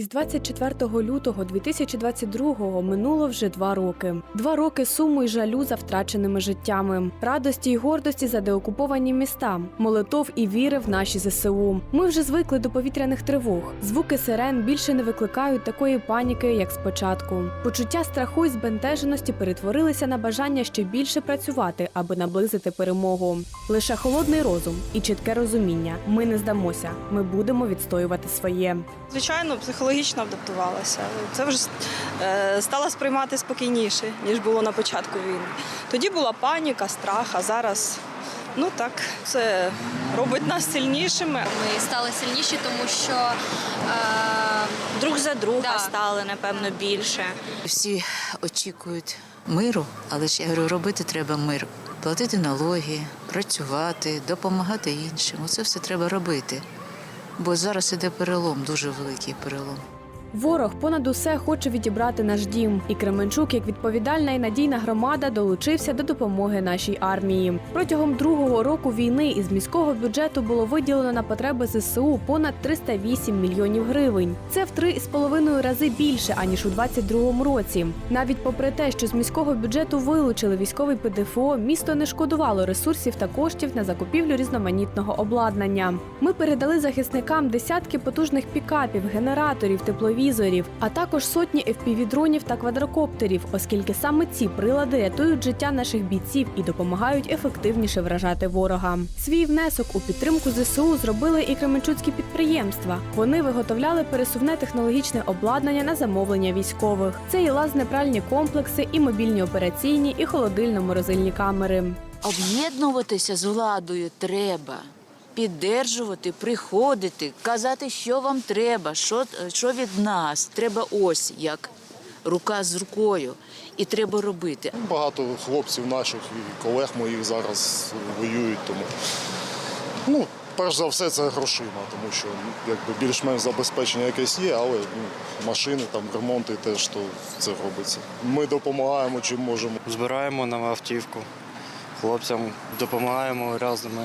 Із 24 лютого 2022-го минуло вже два роки. Два роки суму й жалю за втраченими життями, радості й гордості за деокуповані міста, молитов і віри в наші ЗСУ. Ми вже звикли до повітряних тривог. Звуки сирен більше не викликають такої паніки, як спочатку. Почуття страху й збентеженості перетворилися на бажання ще більше працювати, аби наблизити перемогу. Лише холодний розум і чітке розуміння. Ми не здамося. Ми будемо відстоювати своє. Звичайно, психологічно адаптувалася. Це вже е, стала сприймати спокійніше, ніж було на початку війни. Тоді була паніка, страх, а зараз ну так, це робить нас сильнішими. Ми стали сильніші, тому що е, друг за друга Да. стали, напевно, більше. Всі очікують миру, але ж я говорю, робити треба мир. Платити налоги, працювати, допомагати іншим. Оце все треба робити. Бо зараз іде перелом, дуже великий перелом. Ворог понад усе хоче відібрати наш дім, і Кременчук, як відповідальна і надійна громада, долучився до допомоги нашій армії. Протягом другого року війни із міського бюджету було виділено на потреби ЗСУ понад 308 мільйонів гривень. Це в три з половиною рази більше аніж у 22-му році. Навіть попри те, що з міського бюджету вилучили військовий ПДФО, місто не шкодувало ресурсів та коштів на закупівлю різноманітного обладнання. Ми передали захисникам десятки потужних пікапів, генераторів, тепловізорів, а також сотні FPV-дронів та квадрокоптерів, оскільки саме ці прилади рятують життя наших бійців і допомагають ефективніше вражати ворога. Свій внесок у підтримку ЗСУ зробили і кременчуцькі підприємства. Вони виготовляли пересувне технологічне обладнання на замовлення військових. Це і лазне-пральні комплекси, і мобільні операційні, і холодильно-морозильні камери. Об'єднуватися з владою треба. Піддержувати, приходити, казати, що вам треба, що, що від нас. Треба ось як рука з рукою. І треба робити. Багато хлопців наших і колег моїх зараз воюють, тому ну, перш за все, це грошима, тому що ну, якби більш-менш забезпечення якесь є, але ну, машини, там, ремонти теж то це робиться. Ми допомагаємо чим можемо. збираємо на автівку. Хлопцям допомагаємо різними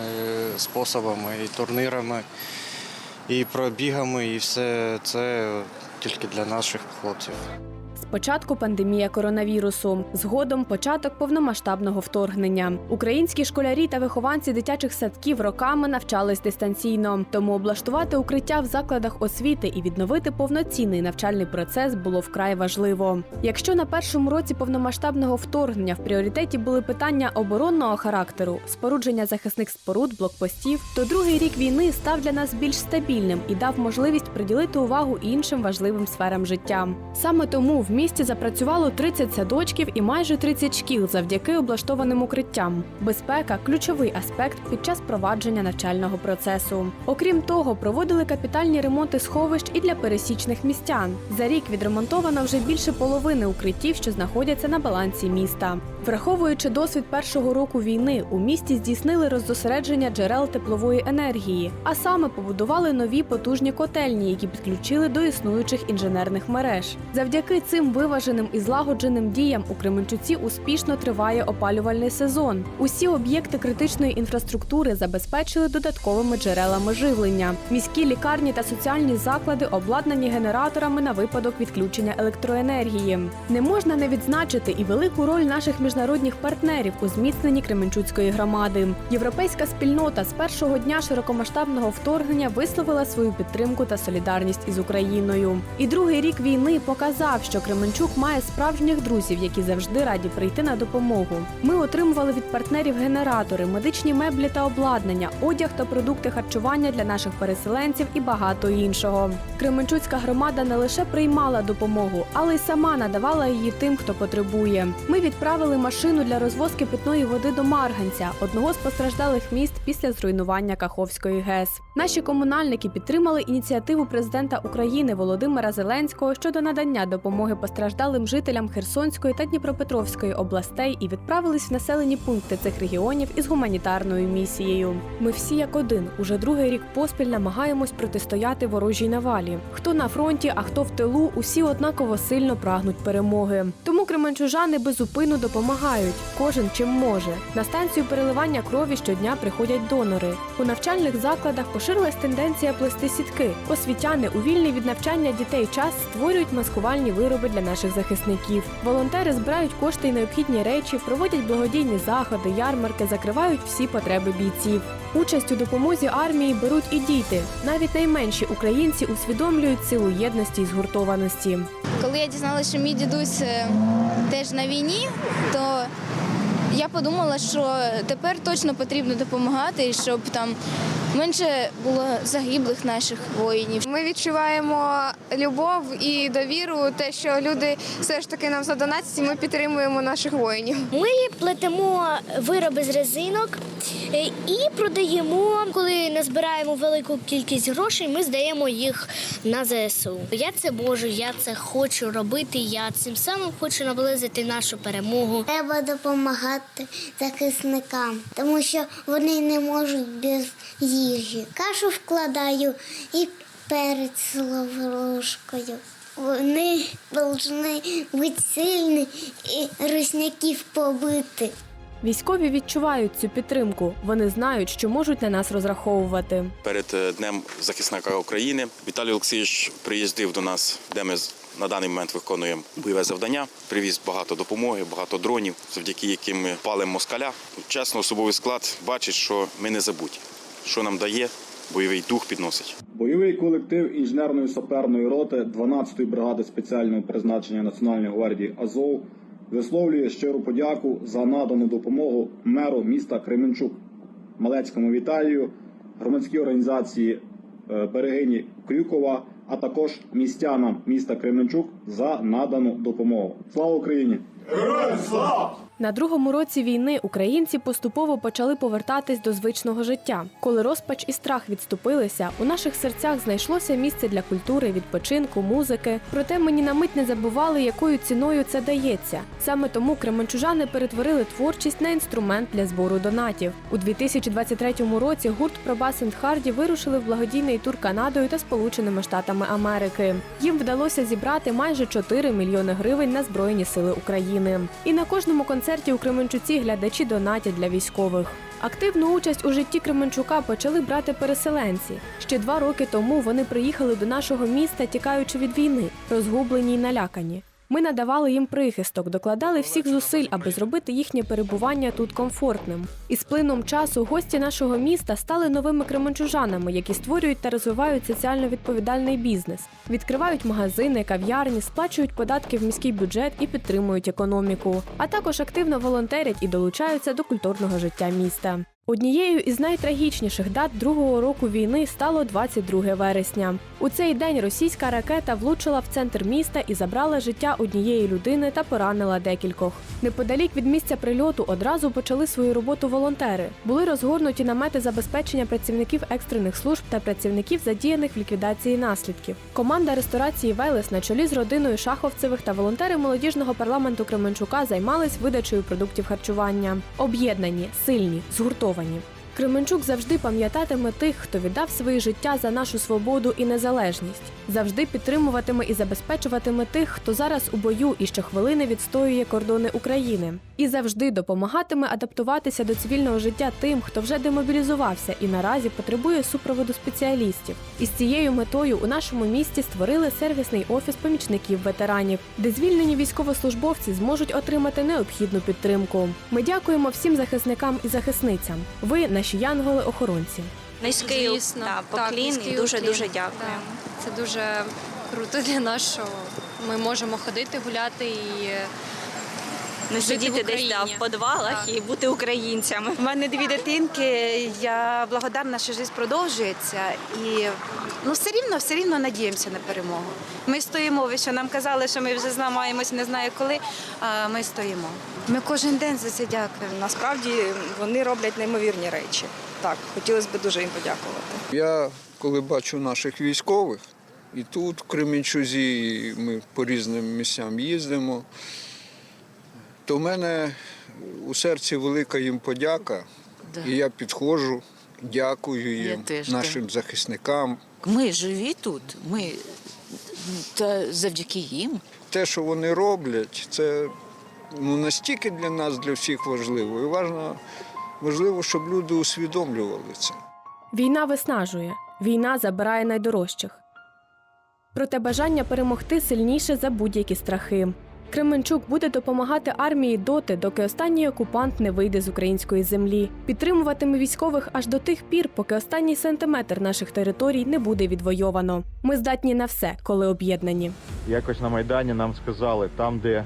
способами, і турнірами, і пробігами, і все це тільки для наших хлопців. Спочатку пандемія коронавірусу, згодом початок повномасштабного вторгнення. Українські школярі та вихованці дитячих садків роками навчались дистанційно, тому облаштувати укриття в закладах освіти і відновити повноцінний навчальний процес було вкрай важливо. Якщо на першому році повномасштабного вторгнення в пріоритеті були питання оборонного характеру, спорудження захисних споруд, блокпостів, то другий рік війни став для нас більш стабільним і дав можливість приділити увагу іншим важливим сферам життя. Саме тому в місті запрацювало 30 садочків і майже 30 шкіл завдяки облаштованим укриттям. Безпека ключовий аспект під час провадження навчального процесу. Окрім того, проводили капітальні ремонти сховищ і для пересічних містян. За рік відремонтовано вже більше половини укриттів, що знаходяться на балансі міста. Враховуючи досвід першого року війни, у місті здійснили роздосередження джерел теплової енергії, а саме побудували нові потужні котельні, які підключили до існуючих інженерних мереж. Завдяки цим виваженим і злагодженим діям у Кременчуці успішно триває опалювальний сезон. Усі об'єкти критичної інфраструктури забезпечили додатковими джерелами живлення. Міські лікарні та соціальні заклади обладнані генераторами на випадок відключення електроенергії. Не можна не відзначити і велику роль наших міжнародних партнерів у зміцненні Кременчуцької громади. Європейська спільнота з першого дня широкомасштабного вторгнення висловила свою підтримку та солідарність із Україною. І другий рік війни показав, що Кременчук має справжніх друзів, які завжди раді прийти на допомогу. Ми отримували від партнерів генератори, медичні меблі та обладнання, одяг та продукти харчування для наших переселенців і багато іншого. Кременчуцька громада не лише приймала допомогу, але й сама надавала її тим, хто потребує. Ми відправили машину для розвозки питної води до Марганця, одного з постраждалих міст після зруйнування Каховської ГЕС. Наші комунальники підтримали ініціативу президента України Володимира Зеленського щодо надання допомоги постраждалим жителям Херсонської та Дніпропетровської областей і відправились в населені пункти цих регіонів із гуманітарною місією. Ми всі як один уже другий рік поспіль намагаємось протистояти ворожій навалі. Хто на фронті, а хто в тилу, усі однаково сильно прагнуть перемоги. Тому кременчужани безупину допомагають, кожен чим може. На станцію переливання крові щодня приходять донори. У навчальних закладах поширилась тенденція плести сітки. Освітяни у вільний від навчання дітей час створюють маскувальні вироби для наших захисників. Волонтери збирають кошти й необхідні речі, проводять благодійні заходи, ярмарки, закривають всі потреби бійців. Участь у допомозі армії беруть і діти. Навіть найменші українці усвідомлюють силу єдності і згуртованості. Коли я дізналася, що мій дідусь е, теж на війні, то я подумала, що тепер точно потрібно допомагати, щоб там менше було загиблих наших воїнів. Ми відчуваємо любов і довіру, те, що люди все ж таки нам задонатять, і ми підтримуємо наших воїнів. Ми плетемо вироби з резинок е, і продаємо. Коли назбираємо велику кількість грошей, ми здаємо їх на ЗСУ. Я це можу, я це хочу робити. Я цим самим хочу наблизити нашу перемогу. Треба допомагати захисникам, тому що вони не можуть без їжі. Кашу вкладаю і перець з. Вони повинні бути сильні і русняків побити. Військові відчувають цю підтримку. Вони знають, що можуть на нас розраховувати. перед е, Днем захисника України. Віталій Олексійович приїздив до нас, де ми на даний момент виконуємо бойове завдання. Привіз багато допомоги, багато дронів, завдяки яким ми палимо москаля. Чесно, особовий склад бачить, що ми не забуті, що нам дає бойовий дух підносить. Бойовий колектив інженерної саперної роти 12-ї бригади спеціального призначення Національної гвардії Азов висловлює щиру подяку за надану допомогу меру міста Кременчук, Малецькому Віталію, громадській організації е, Берегині Крюкова, а також містянам міста Кременчук за надану допомогу. Слава Україні! На другому році війни українці поступово почали повертатись до звичного життя. Коли розпач і страх відступилися, у наших серцях знайшлося місце для культури, відпочинку, музики. Проте ми ні на мить не забували, якою ціною це дається. Саме тому кременчужани перетворили творчість на інструмент для збору донатів. У 2023 році гурт Пробас Харді вирушили в благодійний тур Канадою та Сполученими Штатами Америки. Їм вдалося зібрати майже 4 мільйони гривень на Збройні Сили України. І на кожному концерті у Кременчуці глядачі донатять для військових. Активну участь у житті Кременчука почали брати переселенці. Ще два роки тому вони приїхали до нашого міста, тікаючи від війни, розгублені й налякані. Ми надавали їм прихисток, докладали всіх зусиль, аби зробити їхнє перебування тут комфортним. І з плином часу гості нашого міста стали новими кременчужанами, які створюють та розвивають соціально відповідальний бізнес, відкривають магазини, кав'ярні, сплачують податки в міський бюджет і підтримують економіку, а також активно волонтерять і долучаються до культурного життя міста. Однією із найтрагічніших дат другого року війни стало 22 вересня. У цей день російська ракета влучила в центр міста і забрала життя однієї людини та поранила декількох. Неподалік від місця прильоту одразу почали свою роботу волонтери. Були розгорнуті намети забезпечення працівників екстрених служб та працівників, задіяних в ліквідації наслідків. Команда ресторації Велес на чолі з родиною Шаховцевих та волонтери молодіжного парламенту Кременчука займались видачею продуктів харчування. Об'єднані, сильні, згуртовані враховані. Кременчук завжди пам'ятатиме тих, хто віддав своє життя за нашу свободу і незалежність. Завжди підтримуватиме і забезпечуватиме тих, хто зараз у бою і щохвилини відстоює кордони України. І завжди допомагатиме адаптуватися до цивільного життя тим, хто вже демобілізувався і наразі потребує супроводу спеціалістів. І з цією метою у нашому місті створили сервісний офіс помічників ветеранів, де звільнені військовослужбовці зможуть отримати необхідну підтримку. Ми дякуємо всім захисникам і захисницям. Ви наші янголи-охоронці. Низький Звісно, та, поклін так, і дуже дуже дякую. Це дуже круто для нас, що ми можемо ходити, гуляти і Не сидіти десь да, в подвалах Так. і бути українцями. У мене дві дитинки. Я благодарна, що життя продовжується, і ну все рівно, все рівно надіємося на перемогу. Ми стоїмо. Ви що нам казали, що ми вже зламаємось, не знаю коли. А ми стоїмо. Ми кожен день за це дякуємо. Насправді вони роблять неймовірні речі. Так, хотілося б дуже їм подякувати. Я коли бачу наших військових, і тут, в Кременчузі, і ми по різним місцям їздимо. То в мене у серці велика їм подяка. Да. І я підходжу, дякую їм, теж, нашим захисникам. Ми живі тут, ми та завдяки їм. Те, що вони роблять, це ну, настільки для нас, для всіх важливо. І важливо, важливо, щоб люди усвідомлювали це. Війна виснажує, війна забирає найдорожчих. Проте бажання перемогти сильніше за будь-які страхи. Кременчук буде допомагати армії доти, доки останній окупант не вийде з української землі. Підтримуватиме військових аж до тих пір, поки останній сантиметр наших територій не буде відвойовано. Ми здатні на все, коли об'єднані. Якось на Майдані нам сказали, там, де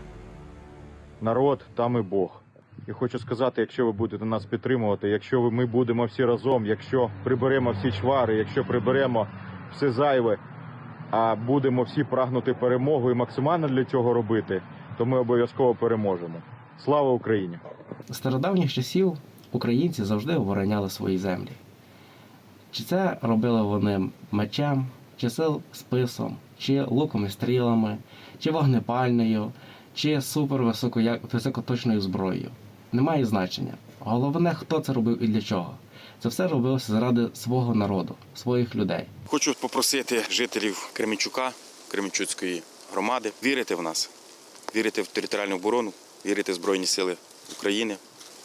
народ, там і Бог. І хочу сказати, якщо ви будете нас підтримувати, якщо ми будемо всі разом, якщо приберемо всі чвари, якщо приберемо все зайве, а будемо всі прагнути перемогу і максимально для цього робити, то ми обов'язково переможемо. Слава Україні! З стародавніх часів українці завжди обороняли свої землі. Чи це робили вони мечем, чи це списом, чи луком і стрілами, чи вогнепальною, чи супервисокоточною зброєю. Немає значення. Головне, хто це робив і для чого. Це все робилося заради свого народу, своїх людей. Хочу попросити жителів Кременчука, Кременчуцької громади, вірити в нас, вірити в територіальну оборону, вірити в Збройні Сили України.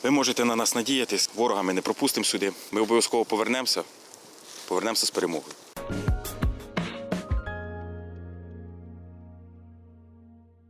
Ви можете на нас надіятись, ворога ми не пропустимо сюди. Ми обов'язково повернемося, повернемося з перемогою.